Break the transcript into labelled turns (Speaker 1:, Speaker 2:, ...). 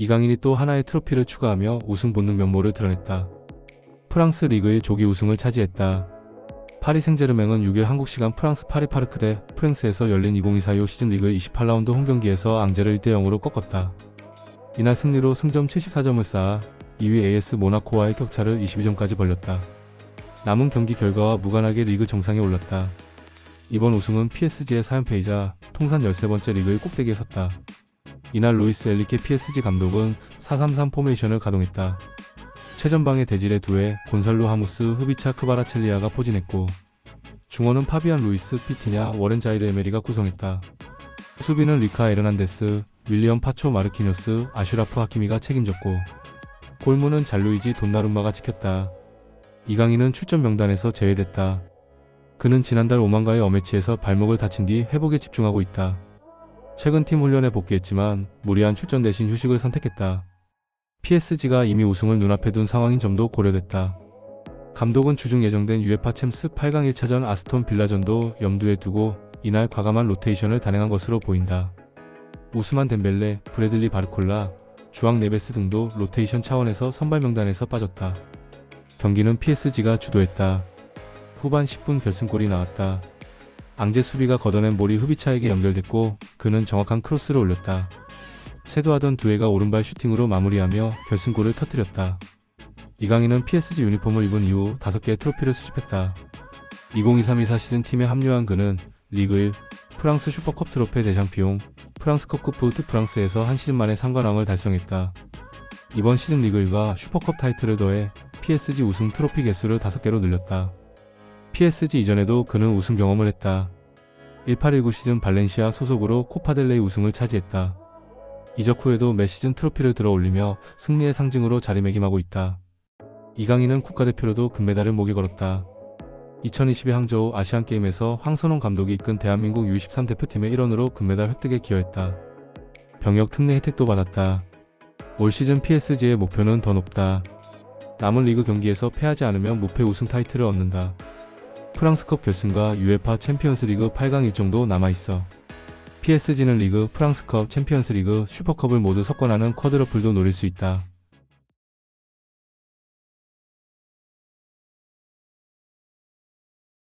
Speaker 1: 이강인이 또 하나의 트로피를 추가하며 우승 본능 면모를 드러냈다. 프랑스 리그의 조기 우승을 차지했다. 파리 생제르맹은 6일 한국 시간 프랑스 파리 파르크 대 프랑스에서 열린 2024 시즌 리그 28라운드 홈 경기에서 앙제를 1대 0으로 꺾었다. 이날 승리로 승점 74점을 쌓아 2위 AS 모나코와의 격차를 22점까지 벌렸다. 남은 경기 결과와 무관하게 리그 정상에 올랐다. 이번 우승은 PSG의 4연패이자 통산 13번째 리그의 꼭대기에 섰다. 이날 루이스 엘리케 PSG 감독은 433 포메이션을 가동했다. 최전방의 대질의 두에 곤살로 하무스 흐비차 크바라첼리아가 포진했고 중원은 파비안 루이스 피티냐 워렌 자이르 에메리가 구성했다. 수비는 리카 에르난데스, 윌리엄 파초 마르키뉴스, 아슈라프 하키미가 책임졌고 골문은 잘루이지 돈나룸마가 지켰다. 이강인은 출전 명단에서 제외됐다. 그는 지난달 오만가의 어매치에서 발목을 다친 뒤 회복에 집중하고 있다. 최근 팀 훈련에 복귀했지만 무리한 출전 대신 휴식을 선택했다. PSG가 이미 우승을 눈앞에 둔 상황인 점도 고려됐다. 감독은 주중 예정된 UEFA 챔스 8강 1차전 아스톤 빌라전도 염두에 두고 이날 과감한 로테이션을 단행한 것으로 보인다. 우스만 덴벨레, 브래들리 바르콜라, 주앙 네베스 등도 로테이션 차원에서 선발 명단에서 빠졌다. 경기는 PSG가 주도했다. 후반 10분 결승골이 나왔다. 앙제 수비가 걷어낸 볼이 후비차에게 연결됐고 그는 정확한 크로스를 올렸다. 세도하던 두에가 오른발 슈팅으로 마무리하며 결승골을 터뜨렸다. 이강인은 PSG 유니폼을 입은 이후 5개의 트로피를 수집했다. 2023-24 시즌 팀에 합류한 그는 리그 1, 프랑스 슈퍼컵 트로페 대장피용, 프랑스컵 쿠프트 프랑스에서 한 시즌 만에 상관왕을 달성했다. 이번 시즌 리그 1과 슈퍼컵 타이틀을 더해 PSG 우승 트로피 개수를 5개로 늘렸다. PSG 이전에도 그는 우승 경험을 했다. 1819 시즌 발렌시아 소속으로 코파델레이 우승을 차지했다. 이적 후에도 매 시즌 트로피를 들어 올리며 승리의 상징으로 자리매김하고 있다. 이강인은 국가대표로도 금메달을 목에 걸었다. 2022 항저우 아시안게임에서 황선홍 감독이 이끈 대한민국 U23 대표팀의 일원으로 금메달 획득에 기여했다. 병역 특례 혜택도 받았다. 올 시즌 PSG의 목표는 더 높다. 남은 리그 경기에서 패하지 않으면 무패 우승 타이틀을 얻는다. 프랑스컵 결승과 UEFA 챔피언스 리그 8강 일정도 남아있어. PSG는 리그, 프랑스컵, 챔피언스 리그, 슈퍼컵을 모두 석권하는 쿼드러플도 노릴 수 있다.